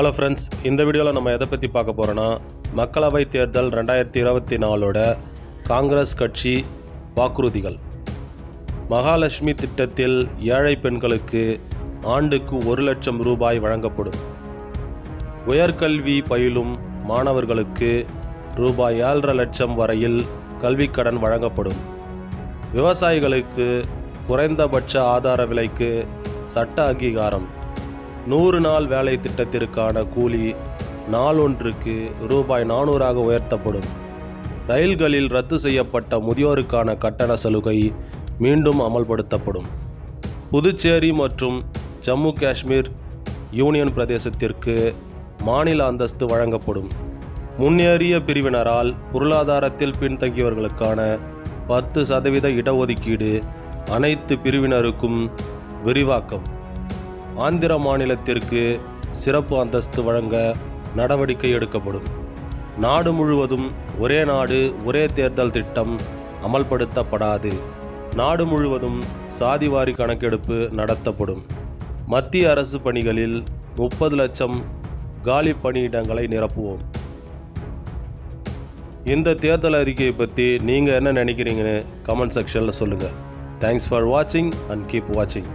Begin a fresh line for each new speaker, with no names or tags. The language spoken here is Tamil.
ஹலோ ஃப்ரெண்ட்ஸ் இந்த வீடியோவில் நம்ம எதை பற்றி பார்க்க போகிறோன்னா மக்களவை தேர்தல் ரெண்டாயிரத்தி இருபத்தி நாலோட காங்கிரஸ் கட்சி வாக்குறுதிகள். மகாலட்சுமி திட்டத்தில் ஏழை பெண்களுக்கு ஆண்டுக்கு ஒரு லட்சம் ரூபாய் வழங்கப்படும். உயர்கல்வி பயிலும் மாணவர்களுக்கு ரூபாய் ஏழரை லட்சம் வரையில் கல்விக்கடன் வழங்கப்படும். விவசாயிகளுக்கு குறைந்தபட்ச ஆதார விலைக்கு சட்ட அங்கீகாரம். நூறு நாள் வேலை திட்டத்திற்கான கூலி நாளொன்றுக்கு ரூபாய் நானூறாக உயர்த்தப்படும். ரயில்களில் ரத்து செய்யப்பட்ட முதியோருக்கான கட்டண சலுகை மீண்டும் அமல்படுத்தப்படும். புதுச்சேரி மற்றும் ஜம்மு காஷ்மீர் யூனியன் பிரதேசத்திற்கு மாநில அந்தஸ்து வழங்கப்படும். முன்னேறிய பிரிவினரால் பொருளாதாரத்தில் பின்தங்கியவர்களுக்கான பத்து சதவீத இடஒதுக்கீடு அனைத்து பிரிவினருக்கும் விரிவாக்கம். ஆந்திர மாநிலத்திற்கு சிறப்பு அந்தஸ்து வழங்க நடவடிக்கை எடுக்கப்படும். நாடு முழுவதும் ஒரே நாடு ஒரே தேர்தல் திட்டம் அமல்படுத்தப்படாது. நாடு முழுவதும் சாதிவாரி கணக்கெடுப்பு நடத்தப்படும். மத்திய அரசு பணிகளில் முப்பது லட்சம் காலி பணியிடங்களை நிரப்புவோம். இந்த தேர்தல் அறிக்கையை பற்றி நீங்கள் என்ன நினைக்கிறீங்கன்னு கமெண்ட் செக்ஷனில் சொல்லுங்கள் தேங்க்ஸ் ஃபார் வாட்சிங் அண்ட் கீப் வாட்சிங்